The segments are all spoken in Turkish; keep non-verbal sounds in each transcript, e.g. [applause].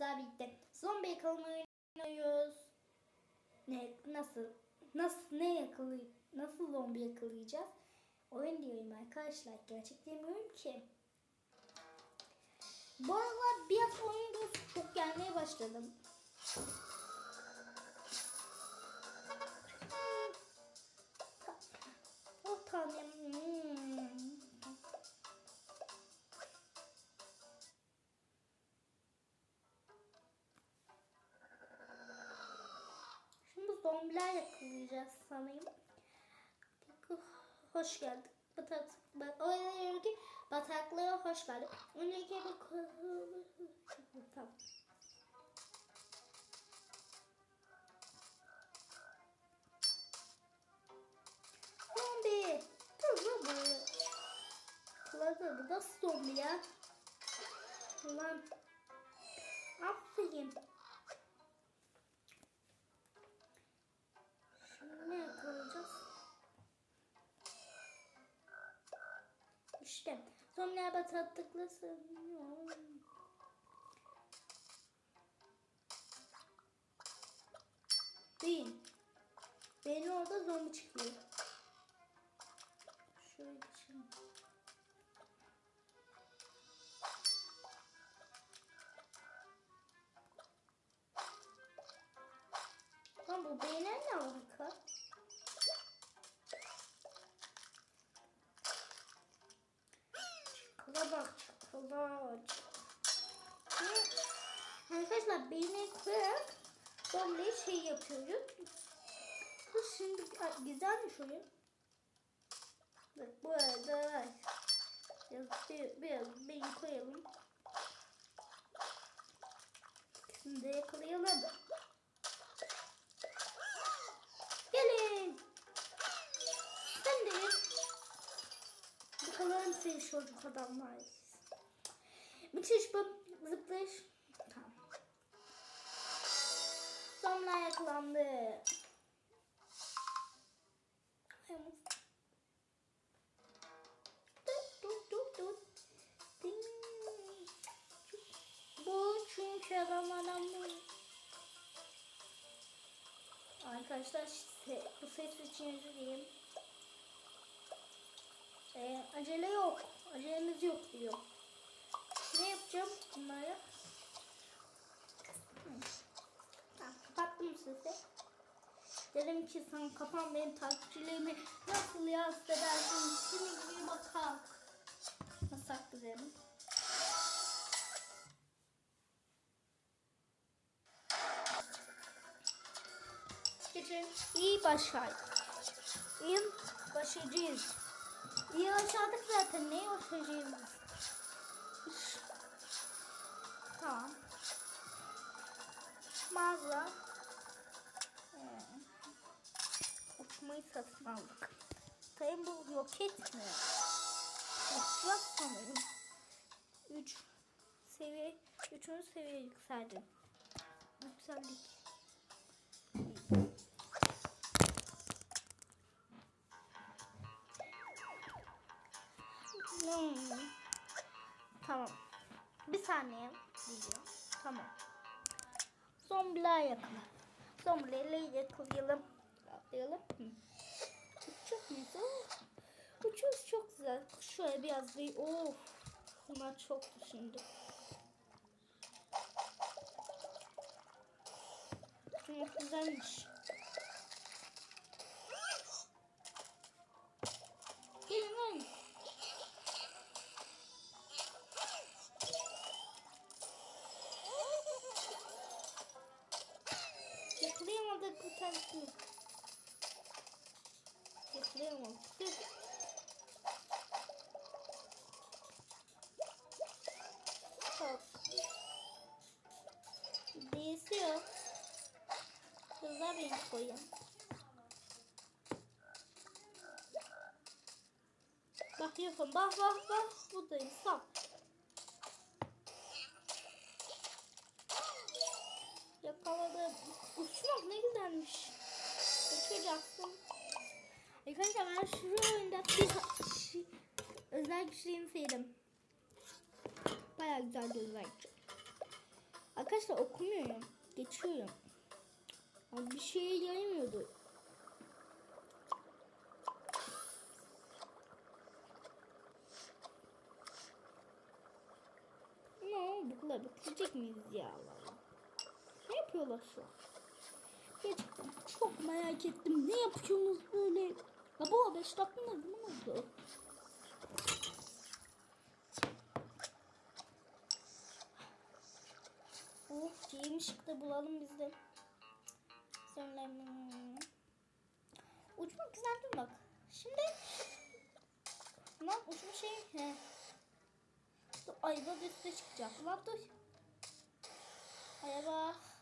Daha birlikte zombi yakalama oynuyoruz. Ne nasıl nasıl ne yakalay nasıl zombi yakalayacağız? Oyun diyorum arkadaşlar. Gerçek demiyorum ki. Bu aralar biraz oyun çok gelmeye başladım. Zombiler yakalayacağız sanırım. Hoş geldin. Batak, bat, öyle diyor ki bataklığa hoş geldin. Önceki bir tamam. Zombi. Dur lan böyle. Kuladı bu nasıl zombi ya? Lan. Aferin. Bataklıkla sığınıyor. Değil. Benim orada zombi çıkıyor. Şöyle geçelim. Lan bu beyler ne alaka? Arkadaşlar beyni kırarak zombiyi şey yapıyoruz. Bu şimdi güzelmiş oyun. Bak bu arada biraz, bir, biraz beyin koyalım. İkisini de yakalayalım. Gelin. Sen de. Bakalım seni çocuk adamlar. Müthiş bu zıplayış. Sonra yakalandı. Bu çünkü adam adam. Arkadaşlar bu ses için özür. Ee, acele yok. Acelemiz yok diyor. Ne yapacağım bunları? Hı. Tamam, kapattım sesi. Dedim ki sen kapan benim takipçilerimi nasıl yansıt edersin? Şimdi gibi bakalım. Nasıl saklayalım? Geçin. İyi başar. İyi başaracağız. İyi başardık zaten. Neyi başaracağız? Tamam. Mağaza. Ee, uçmayı satın aldık. Sayın bu yok etmiyor. Uçacağız sanırım. 3 seviye, 3. seviye yükseldim. Yükseldik. Hmm. Tamam. Bir saniye diyeceğim. Tamam. Zombiler yakala. Zombileri yakalayalım. Atlayalım. Hı. Çok güzel. Bu çok çok güzel. Şöyle biraz bir of. Bunlar çok şimdi. Çok güzelmiş. Tanesini. Yakalayamadık. Dur. Hop. D'si yok. Kızlar beni koyun. Bak yapın. Bak bak bak. Buradayım. Sal. Uçmak ne güzelmiş. Uçacaksın. Arkadaşlar ben şu oyunda bir özel güçlerimi sevdim. Baya güzel güç. Arkadaşlar okumuyorum. Geçiyorum. Ama bir şey gelmiyordu. Ne oldu? Bitirecek miyiz ya Allah Allah. Ne yapıyorlar şu an? Gerçekten çok merak ettim. Ne yapıyorsunuz böyle? Baba 5 dakika ne oldu? Oh, C'nin şıkkı bulalım biz de. Sonra hmm. uçma güzel dur bak. Şimdi lan uçma şey he. Dur ayva da üstüne çıkacak. Lan dur. Aya bak. Tamam,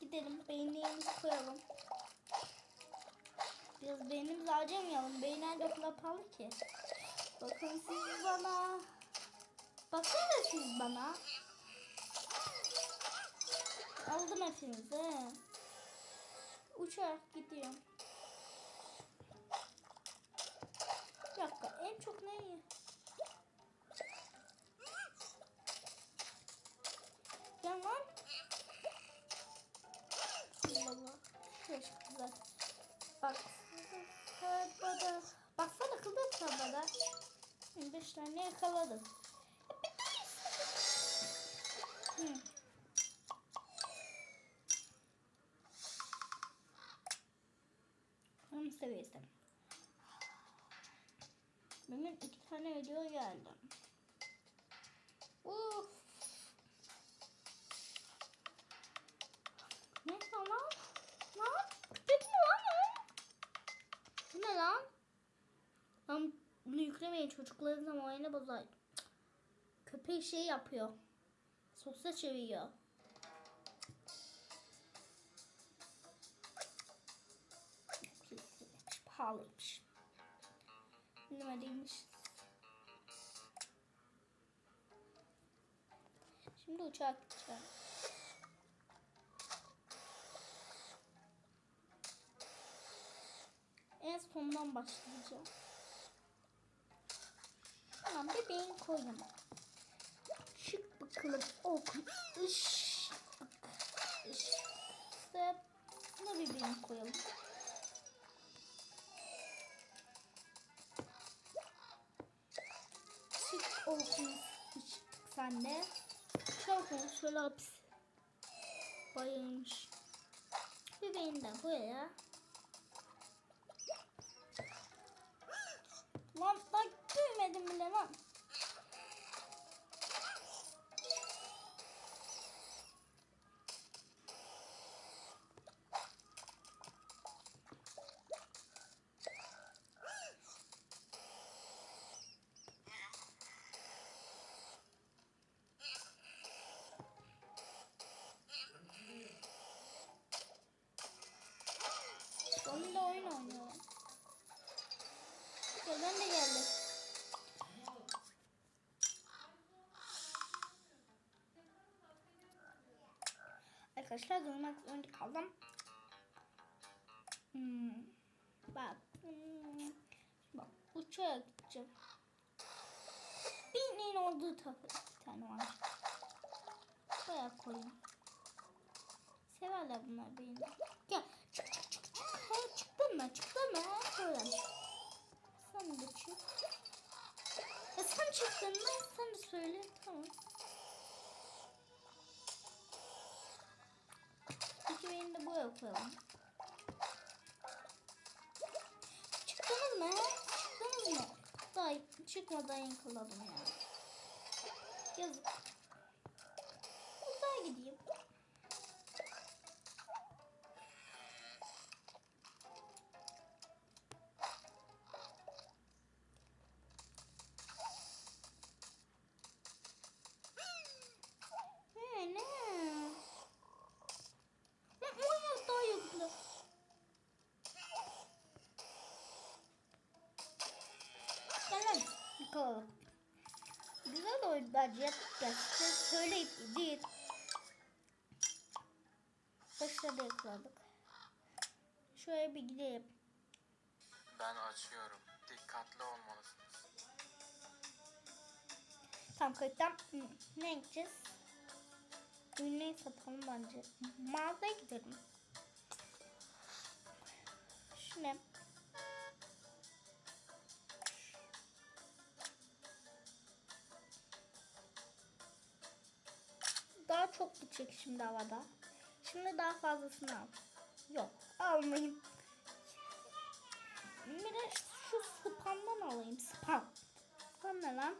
gidelim beynlerimizi koyalım. Biraz beynimizi harcamayalım. Beyinler kadar pahalı ki. Bakın siz bana. Bakın siz bana. Aldım hepinizi. Uçarak gidiyorum. Bir dakika en çok neyi? Yakaladım. Hı. Onun seviyesi. Benim iki tane video geldi. Çocukların zamanını bozar. Köpek şey yapıyor. Sosya çeviriyor. Pahalıymış. Bilmediymiş. Şimdi uçağa gideceğim. En sondan başlayacağım. Tamam bebeğin koyalım. Çık bakalım oku. Iş. Iş. Buna bebeğin koyalım. Çık olsun çıktık sen de. Çok olmuş şöyle hapis. Bayılmış. Bebeğini de buraya. Lan da görmedim bile lan. Arkadaşlar durmak zorunda kaldım. Hmm. Bak. Hmm. Bak uçağa gideceğim. Birinin olduğu tarafı bir tane var. Buraya koyayım. Severler bunlar beni. Gel. Çık çık çık çık. Ha, çıktın mı? Çıktın mı? Ha, Söyle. Sen de çık. Ya sen çıktın mı? Sen de söyle. Tamam. Beni de buraya. Çıktınız mı? Çıktınız mı? Daha çıkmadan yakaladım ya. Yazık. Yaptık size söyleyip değil. Başladı yakaladık. Şöyle bir gidelim. Ben açıyorum. Dikkatli olmalısınız. Tam kayıttan ne gideceğiz? ürünleri satalım bence. Mağazaya gidelim. Şöyle. Şimdi havada. Şimdi daha fazlasını al. Yok almayayım. Bir de şu spamdan alayım. Spam. Spam ne lan?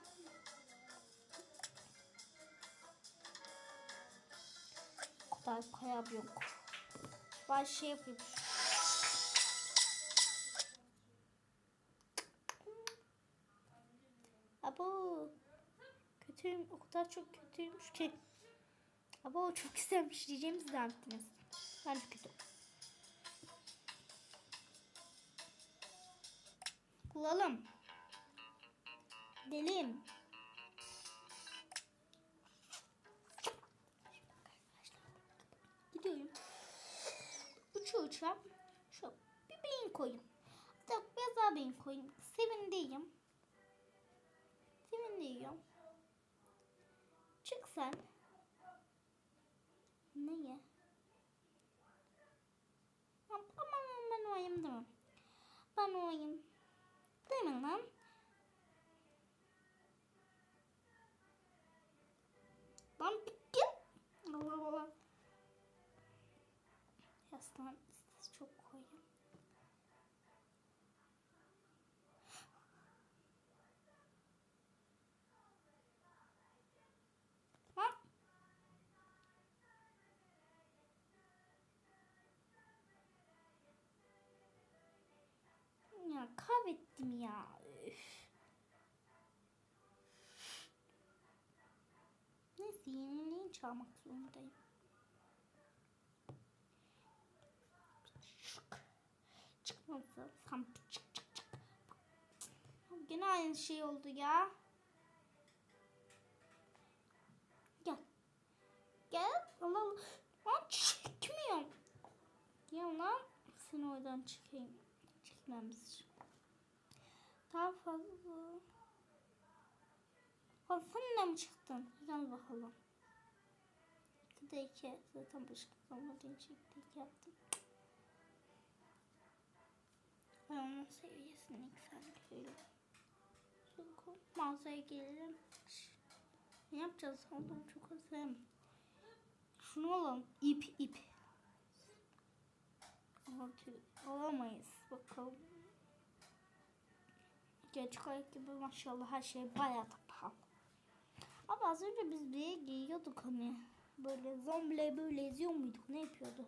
O kadar yok. Ben şey yapayım. Abo. Kötüyüm. O kadar çok kötüymüş ki. Abo çok güzelmiş diyeceğimi zannettiniz. Bence kötü. Bulalım. Deliyim. Gidiyorum. Uça uça. Şu bir beyin koyayım. Hatta biraz daha beyin koyayım. Sevindeyim. Ben oyayım. Değil mi? Lan Ya kaybettim ya. Üf. Neyse yeniliğini çalmak zorundayım. Çık. Çıkmazsa sam çık çık çık. Gene aynı şey oldu ya. Gel. Gel. Allah Allah. Lan çekmiyorum. Ya lan. Seni oradan çıkayım. Çekmemiz. Daha fazla. De mi çıktın? Gel bakalım. Bir de iki. Zaten başka kalmadığın için yaptım. Ben onun seviyesini yükseltiyorum. Koy. Mağazaya gelelim. Ne yapacağız? Ondan çok özledim. Şunu alalım. İp ip. Alamayız. Bakalım. Gerçek ayak gibi maşallah her şey bayağı da pahalı. Ama az önce biz bir giyiyorduk hani. Böyle zombileri böyle eziyor muyduk? Ne yapıyordu?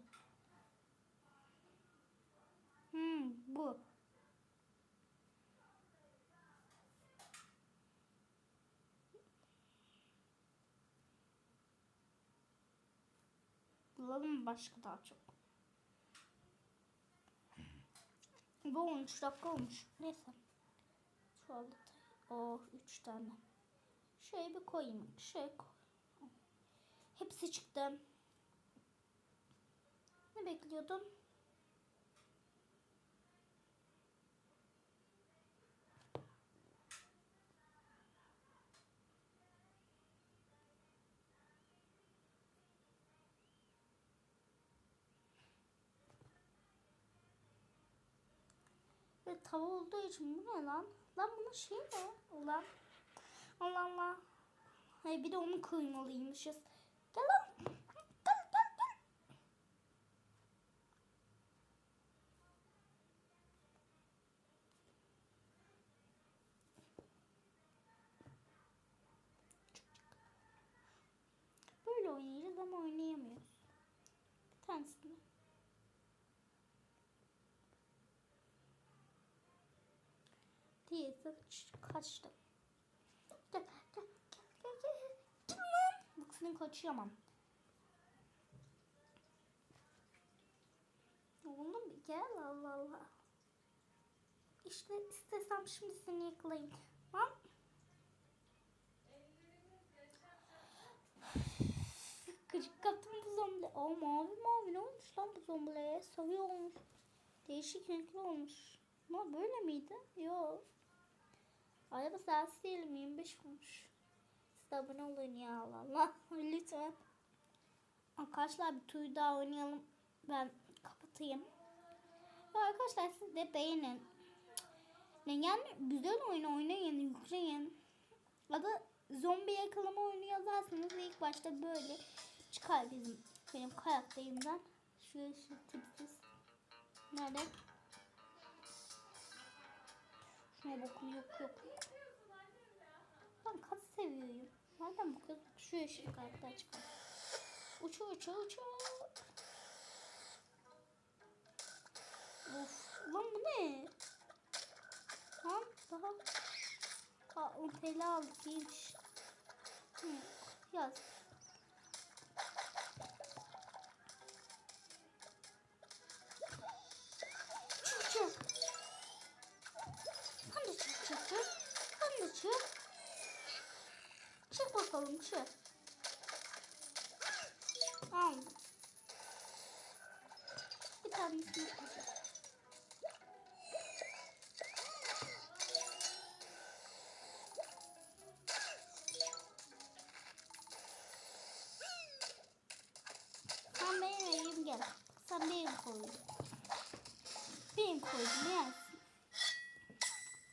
Hmm, bu. Bulalım başka daha çok? Bu 13 dakika olmuş. Neyse. Anda oh 3 tane. Şöyle bir koyayım. Şöyle koy. Hepsi çıktı. Ne bekliyordun? Tava olduğu için bu ne lan? Lan bunun şey ne? Ulan. Allah Allah. Hayır bir de onu kıymalıymışız. Gel lan. Gel gel gel. Böyle oynayacağız ama oynayamıyoruz. Bir tanesini. Diye kaçtı. Gel gel gel gel gel. Gel lan. Bak senin kaçıyamam. Oğlum gel Allah Allah. İşte istesem şimdi seni yakalayayım. Lan. Gıcık kaptım bu zombi. Aa mavi mavi ne olmuş lan bu zombilere? Sarı olmuş. Değişik renkli olmuş. Ama böyle miydi? Yok. Araba saati değilim 25 olmuş. Siz de abone olun ya Allah Allah. [laughs] Lütfen. Arkadaşlar bir tur daha oynayalım. Ben kapatayım. Ya arkadaşlar siz de beğenin. Yani güzel oyun oynayın, yükleyin. Adı zombi yakalama oyunu yazarsanız ilk başta böyle çıkar bizim benim karakterimden. Şöyle şu tipsiz. Nerede? Şuna bakın yok yok. Ben kat seviyorum. Nereden bakıyorsun? Şu yeşil karakter çıkar. Uçu uçu uçu. Of lan bu ne? Lan daha. Aa 10 TL aldık iyiymiş. Hı, yaz. Çık. Aldım. Bir tanesini koyacağım. Sen benim elim gel. Sen benim koydun. Benim koydum ne yersin?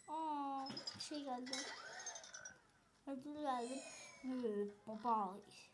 Aa, şey geldi. Ödül geldi. 嗯，我报一下。